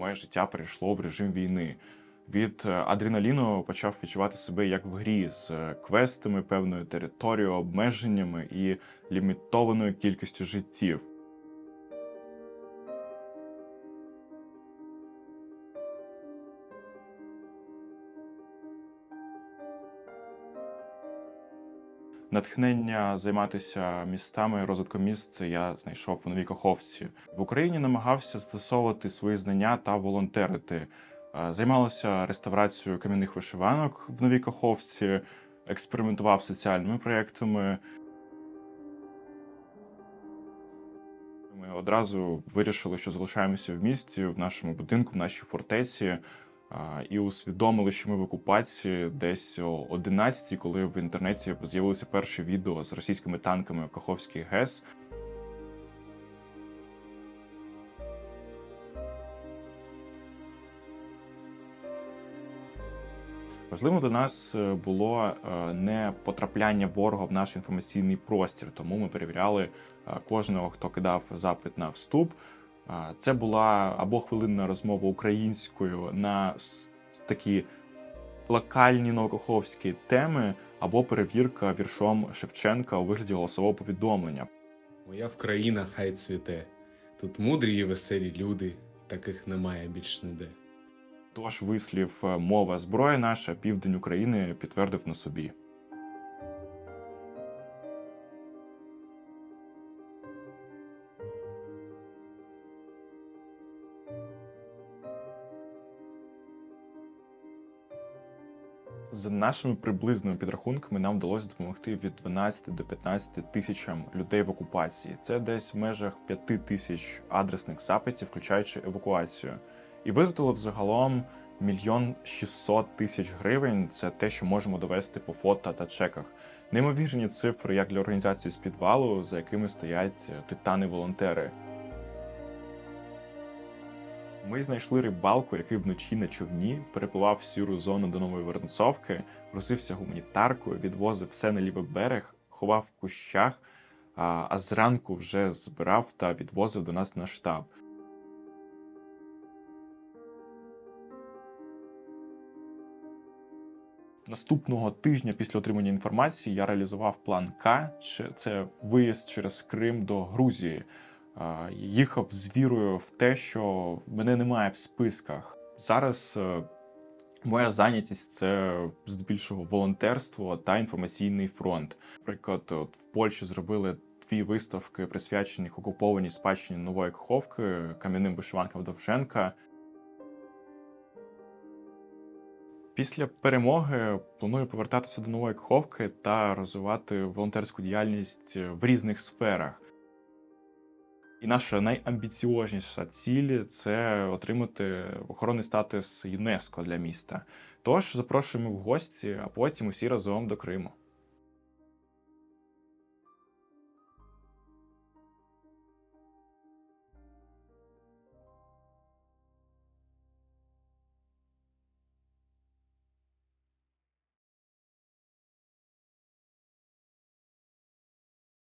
моє життя перейшло в режим війни. Від е, адреналіну почав відчувати себе як в грі з е, квестами, певною територією, обмеженнями і лімітованою кількістю життів. Натхнення займатися містами, розвитком міст я знайшов у Новій Каховці. В Україні намагався застосовувати свої знання та волонтерити. Е, Займалася реставрацією кам'яних вишиванок в Новій Каховці, експериментував соціальними проєктами. Ми одразу вирішили, що залишаємося в місті, в нашому будинку, в нашій фортеці. І усвідомили, що ми в окупації десь о 11 коли в інтернеті з'явилися перші відео з російськими танками Каховський ГЕС. Важливо до нас е, було е, не потрапляння ворога в наш інформаційний простір, тому ми перевіряли е, кожного, хто кидав запит на вступ. Це була або хвилинна розмова українською на такі локальні наукоховські теми, або перевірка віршом Шевченка у вигляді голосового повідомлення. Моя Вкраїна хай цвіте. Тут мудрі і веселі люди, таких немає більш ніде. Тож вислів мова зброя наша, південь України підтвердив на собі. За нашими приблизними підрахунками, нам вдалося допомогти від 12 до 15 тисячам людей в окупації. Це десь в межах 5 тисяч адресних запитів, включаючи евакуацію. І витратили взагалом мільйон 600 тисяч гривень. Це те, що можемо довести по фото та чеках. Неймовірні цифри як для організації з підвалу, за якими стоять титани-волонтери. Ми знайшли рибалку, який вночі на човні перепливав сіру зону до нової Воронцовки, грузився гуманітаркою, відвозив все на лівий берег, ховав в кущах, а зранку вже збирав та відвозив до нас на штаб. Наступного тижня після отримання інформації я реалізував план К. Це виїзд через Крим до Грузії. Їхав з вірою в те, що мене немає в списках. Зараз е, моя зайнятість це здебільшого волонтерство та інформаційний фронт. Наприклад, от в Польщі зробили дві виставки, присвячені окупованій спадщині нової Каховки, кам'яним вишиванкам Довженка. Після перемоги планую повертатися до нової Каховки та розвивати волонтерську діяльність в різних сферах. І наша найамбіціозніша ціль це отримати охоронний статус ЮНЕСКО для міста. Тож запрошуємо в гості, а потім усі разом до Криму.